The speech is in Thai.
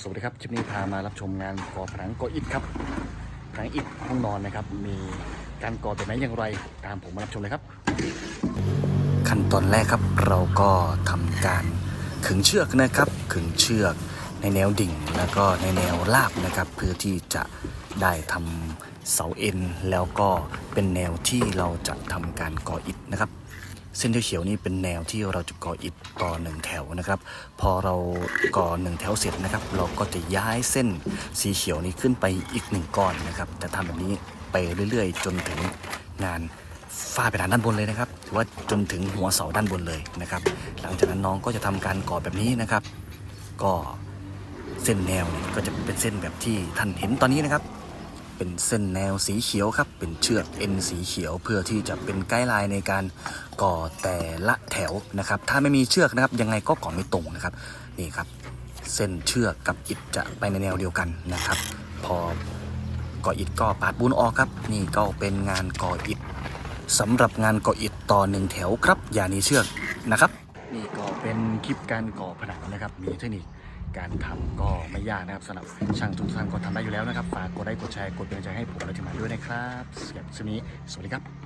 สวัสดีครับคลิปนี้พามารับชมงานก่อผนังก่ออิฐครับผนังอิฐห้องนอนนะครับ มีการก่อแบบไหนอย่างไร ตามผมมารับชมเลยครับ ขั้นตอนแรกครับเราก็ทำการขึงเชือกนะครับขึงเชือก ในแนวดิ่งแล้วก็ในแนวราบนะครับเพื่อที่จะได้ทำเสาเอ็น แล้วก็เป็นแนวที่เราจะทำการก่ออิฐนะครับ เส้นเขียวนี่เป็นแนวที่เราจะก่ออิฐต่อหนึ่งแถวนะครับ พอเราก่อหนึ่งแถวเสร็จนะครับ เราก็จะย้ายเส้นสีเขียวนี้ขึ้นไปอีกหนึ่งก้อนนะครับแต่ทำแบบนี้ไปเรื่อย ๆ จนถึงงานฝ้าเพดานด้านบนเลยนะครับหรือว่าจนถึงหัวเสาด้านบนเลยนะครับ หลังจากนั้นน้องก็จะทำการก่อแบบนี้นะครับ ก็ เส้นแนวเนี่ยก็จะเป็นเส้นแบบที่ท่านเห็นตอนนี้นะครับ เป็นเส้นแนวสีเขียวครับ เป็นเชือกเอ็นสีเขียว เพื่อที่จะเป็นไกด์ไลน์ในการก่อแต่ละแถวนะครับ ถ้าไม่มีเชือกนะครับ ยังไงก็ก่อไม่ตรงนะครับนี่ครับ เส้นเชือกกับอิฐจะไปในแนวเดียวกันนะครับ พอก่ออิฐก็ปาดบุญออกครับ นี่ก็เป็นงานก่ออิฐสำหรับงานก่ออิฐต่อหนึ่งแถวครับ อย่าหนีเชือกนะครับ นี่ก็เป็นคลิปการก่อผนังนะครับ มีเทคนิค การทำก็ไม่ยากนะครับสำหรับช่างทุกท่านก็ทำได้อยู่แล้วนะครับ ฝากกดไลค์กดแชร์กดเป็นกำลังใจให้ผมและทีมงานด้วยนะครับสำหรับคลิปนี้สวัสดีครับ